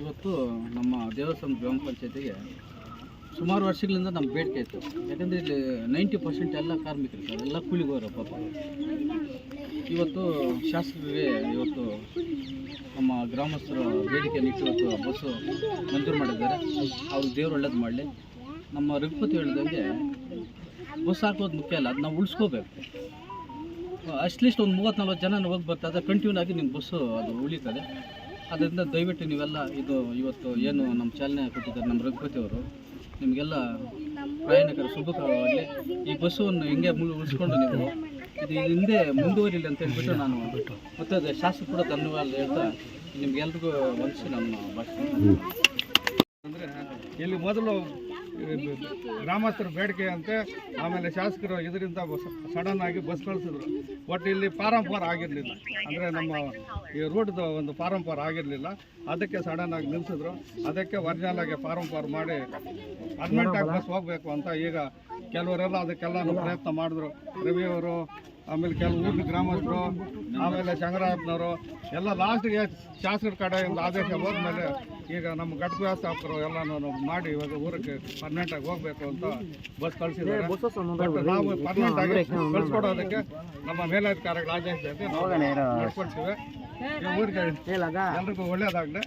ಇವತ್ತು ನಮ್ಮ ದೇವಸ್ಥಾನ ಗ್ರಾಮ ಪಂಚಾಯತಿಗೆ ಸುಮಾರು ವರ್ಷಗಳಿಂದ ನಮ್ಮ ಬೇಡಿಕೆ ಇತ್ತು. ಯಾಕಂದರೆ ಇಲ್ಲಿ ನೈಂಟಿ ಪರ್ಸೆಂಟ್ ಎಲ್ಲ ಕಾರ್ಮಿಕರು ಎಲ್ಲ ಕೂಲಿಗೋರು ಪಾಪ. ಇವತ್ತು ಶಾಸಕರಿಗೆ ಇವತ್ತು ನಮ್ಮ ಗ್ರಾಮಸ್ಥರ ಬೇಡಿಕೆಯನ್ನು ಇಟ್ಟು ಇವತ್ತು ಬಸ್ಸು ಮಂಜೂರು ಮಾಡಿದ್ದಾರೆ. ಅವ್ರು ದೇವ್ರು ಒಳ್ಳೇದು ಮಾಡಲಿ. ನಮ್ಮ ರಘುಪತಿ ಹೇಳಿದಂಗೆ ಬಸ್ ಹಾಕೋದು ಮುಖ್ಯ ಅಲ್ಲ ಅದು ನಾವು ಉಳಿಸ್ಕೋಬೇಕು ಅಟ್ಲೀಸ್ಟ್ ಒಂದು ಮೂವತ್ತು ನಲ್ವತ್ತು ಜನ ಹೋಗಿ ಬರ್ತದೆ ಕಂಟಿನ್ಯೂ ಆಗಿ ನಿಮ್ಮ ಬಸ್ಸು ಅದು ಉಳಿತದೆ. ಅದರಿಂದ ದಯವಿಟ್ಟು ನೀವೆಲ್ಲ ಇದು ಇವತ್ತು ಏನು ನಮ್ಮ ಚಾಲನೆ ಕೊಟ್ಟಿದ್ದಾರೆ ನಮ್ಮ ರಘುಪತಿ ಅವರು ನಿಮಗೆಲ್ಲ ಪ್ರಯಾಣಿಕರು ಶುಭಕರವಾಗಲಿ ಈ ಬಸ್ಸನ್ನು ಹಿಂಗೆ ಉಳಿಸ್ಕೊಂಡು ನೀವು ಇದು ಹಿಂದೆ ಮುಂದುವರಿಲಿ ಅಂತ ಹೇಳ್ಬಿಟ್ಟು ನಾನು ಮತ್ತೆ ಅದೇ ಶಾಸಕ ಕೂಡ ಧನ್ಯವಾದ ಹೇಳ್ತಾ ನಿಮ್ಗೆಲ್ರಿಗೂ ವಂದಿಸಿ ನಮ್ಮ ಭಾಷೆ ಅಂದರೆ ಇಲ್ಲಿ ಮೊದಲು ಗ್ರಾಮಸ್ಥರ ಬೇಡಿಕೆ ಅಂತೆ, ಆಮೇಲೆ ಶಾಸಕರು ಇದರಿಂದ ಸಡನ್ ಆಗಿ ಬಸ್ ಕಳಿಸಿದ್ರು. ಬಟ್ ಇಲ್ಲಿ ಪಾರಂಪರ ಆಗಿರಲಿಲ್ಲ. ಅಂದರೆ ನಮ್ಮ ಈ ರೂಟ್ದು ಒಂದು ಪಾರಂಪರ ಆಗಿರಲಿಲ್ಲ. ಅದಕ್ಕೆ ಸಡನ್ ಆಗಿ ನಿಲ್ಲಿಸಿದ್ರು ಅದಕ್ಕೆ ಒರಿಜಿನಲ್ ಆಗಿ ಪಾರಂಪಾರ ಮಾಡಿ ಆಗಿ ಬಸ್ ಹೋಗಬೇಕು ಅಂತ ಈಗ ಕೆಲವರೆಲ್ಲ ಅದಕ್ಕೆಲ್ಲ ಪ್ರಯತ್ನ ಮಾಡಿದ್ರು. ರವಿ ಅವರು ಆಮೇಲೆ ಕೆಲವು ಊರಿನ ಗ್ರಾಮಸ್ಥರು ಆಮೇಲೆ ಚಂಗರಾಯಪ್ಪನವರು ಎಲ್ಲ ಲಾಸ್ಟ್ಗೆ ಶಾಸಕರ ಕಡೆಯಿಂದ ಆದೇಶ ಹೋದ್ಮೇಲೆ ಈಗ ನಮ್ಮ ಘಟಕ ವ್ಯವಸ್ಥಾಪಕರು ಎಲ್ಲನೂ ಮಾಡಿ ಇವಾಗ ಊರಿಗೆ ಪರ್ಮನೆಂಟ್ ಆಗಿ ಹೋಗ್ಬೇಕು ಅಂತ ಬಸ್ ಕಳಿಸಿದ್ದಾರೆ. ನಾವು ಪರ್ಮನೆಂಟ್ ಆಗಿ ಕಳ್ಸಿಕೊಡೋದಕ್ಕೆ ನಮ್ಮ ಮೇಲಧಿಕಾರಿಗಳ ಆದೇಶ ನಾವು ನಡ್ಕೊಳ್ತೀವಿ. ಊರಿಗೆ ಎಲ್ರಿಗೂ ಒಳ್ಳೇದಾಗಲಿ.